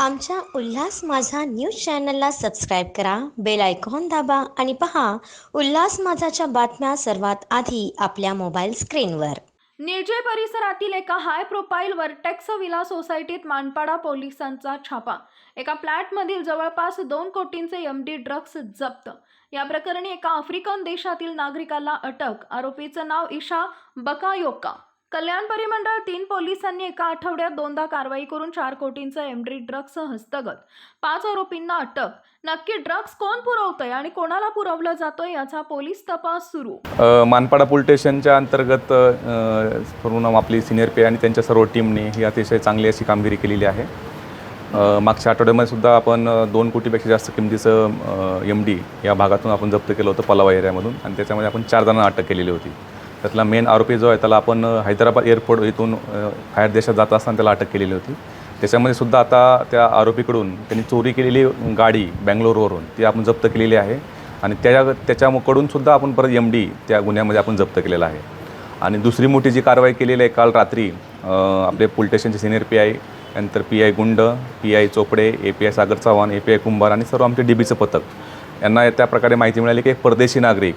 आमच्या उल्हास माझा न्यूज चॅनलला सबस्क्राईब करा बेल आयकॉन दाबा आणि पहा उल्हास माझाच्या बातम्या सर्वात आधी आपल्या मोबाईल स्क्रीनवर. निर्जय परिसरातील एका हाय प्रोफाईलवर टेक्स विला सोसायटीत मानपाडा पोलिसांचा छापा. एका फ्लॅटमधील जवळपास दोन कोटींचे एम डी ड्रग्ज जप्त. या प्रकरणी एका आफ्रिकन देशातील नागरिकाला अटक. आरोपीचं नाव ईशा बकायोका. कल्याण परिमंडळ तीन पोलिसांनी एका आठवड्यात दोनदा कारवाई करून चार कोटींचं एम डी ड्रग्ज हस्तगत. पाच आरोपींना अटक. नक्की ड्रग्ज कोण पुरवतंय आणि कोणाला पुरवलं जातोय याचा पोलीस तपास सुरू. मानपाडा पोलीस स्टेशनच्या अंतर्गत पूर्ण आपली सिनियर पे आणि त्यांच्या सर्व टीमने ही अतिशय चांगली अशी कामगिरी केलेली आहे. मागच्या आठवड्यामध्ये सुद्धा आपण दोन कोटीपेक्षा जास्त किमतीचं एम डी या भागातून आपण जप्त केलं होतं पलावा एरियामधून. आणि त्याच्यामध्ये आपण चार जणांना अटक केलेली होती. त्यातला मेन आरोपी जो आहे त्याला आपण हैदराबाद एअरपोर्ट इथून बाहेर देशात जात असताना त्याला अटक केलेली होती. त्याच्यामध्ये सुद्धा आता त्या आरोपीकडून त्यांनी चोरी केलेली गाडी बँगलोरवरून ती आपण जप्त केलेली आहे. आणि त्या त्याच्याकडून सुद्धा आपण परत एम डी त्या गुन्ह्यामध्ये आपण जप्त केलेला आहे. आणि दुसरी मोठी जी कारवाई केलेली आहे काल रात्री आपले पोलीस स्टेशनचे सिनियर पी आय नंतर P I Gund P I Chopde A P I Sagar Chavan A P I Kumbhar आणि सर्व आमचे डी बीचं पथक. यांना त्या प्रकारे माहिती मिळाली की एक परदेशी नागरिक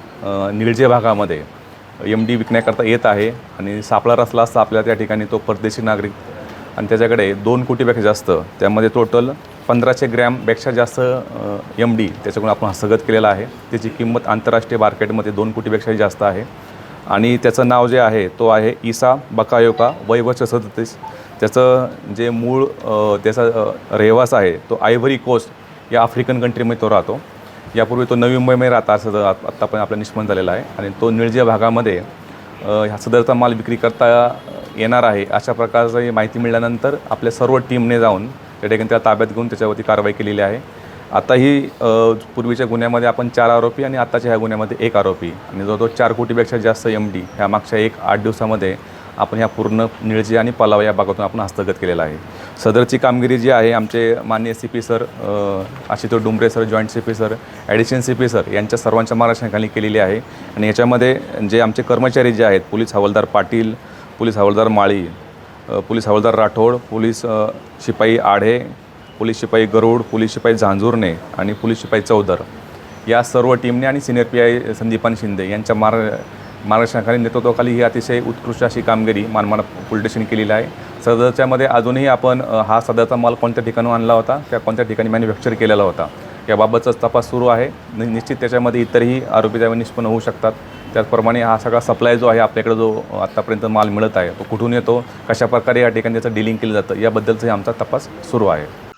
निळजे भागामध्ये एम डी विकण्याकरता येत आहे आणि सापळा रचला असता आपल्या त्या ठिकाणी तो परदेशी नागरिक. आणि त्याच्याकडे दोन कोटीपेक्षा जास्त त्यामध्ये टोटल पंधराशे ग्रॅमपेक्षा जास्त एम डी त्याच्याकडून आपण हस्तगत केलेला आहे. त्याची किंमत आंतरराष्ट्रीय मार्केटमध्ये दोन कोटीपेक्षाही जास्त आहे. आणि त्याचं नाव जे आहे तो आहे इसा बकायोका वैवच सदतीस. त्याचं जे मूळ त्याचा रहिवास आहे तो आयव्हरी कोस्ट या आफ्रिकन कंट्रीमध्ये तो राहतो. यापूर्वी तो नवी मुंबईमध्ये राहता असं आत्ता पण आपलं निष्पन्न झालेला आहे. आणि तो निळजिया भागामध्ये ह्या सदरचा माल विक्री करता येणार आहे अशा प्रकारची माहिती मिळाल्यानंतर आपल्या सर्व टीमने जाऊन त्या ठिकाणी त्याला ताब्यात घेऊन त्याच्यावरती कारवाई केलेली आहे. आता ही पूर्वीच्या गुन्ह्यामध्ये आपण चार आरोपी आणि आत्ताच्या ह्या गुन्ह्यामध्ये एक आरोपी. आणि जवळजवळ चार कोटीपेक्षा जास्त एम डी ह्या मागच्या एक आठ दिवसामध्ये आपण ह्या पूर्ण निळजी आणि पलावा या भागातून आपण हस्तगत केलेला आहे. सदरची कामगिरी जी आहे आमचे माननीय सी पी सर अ, Ashutosh Dumbre sir joint C P sir addition C P sir यांच्या सर्वांच्या मार्गदर्शनाखाली केलेली आहे. आणि याच्यामध्ये जे आमचे कर्मचारी जे आहेत पोलीस हवालदार पाटील पोलीस हवालदार माळी पोलीस हवालदार राठोड पोलीस शिपाई आढे पोलीस शिपाई गरुड पोलीस शिपाई झांजुर्णे आणि पोलीस शिपाई चौदर या सर्व टीमने आणि senior P I Sandipan Shinde यांच्या मार्ग मार्गदर्शनाखाली नेतृत्वाखाली ही अतिशय उत्कृष्ट अशी कामगिरी मानमाड पोलीस स्टेशन केलेली आहे. सदरच्यामध्ये अजूनही आपण हा सदरचा माल कोणत्या ठिकाणून आणला होता त्या कोणत्या ठिकाणी मॅन्युफॅक्चर केलेला होता याबाबतचाच तपास सुरू आहे. नि निश्चित त्याच्यामध्ये इतरही आरोपी त्यावेळी निष्पन्न होऊ शकतात. त्याचप्रमाणे हा सगळा सप्लाय जो आहे आपल्याकडे जो आत्तापर्यंत माल मिळत आहे तो कुठून येतो कशा प्रकारे या ठिकाणी त्याचं डिलिंग केलं जातं याबद्दलचाही आमचा तपास सुरू आहे.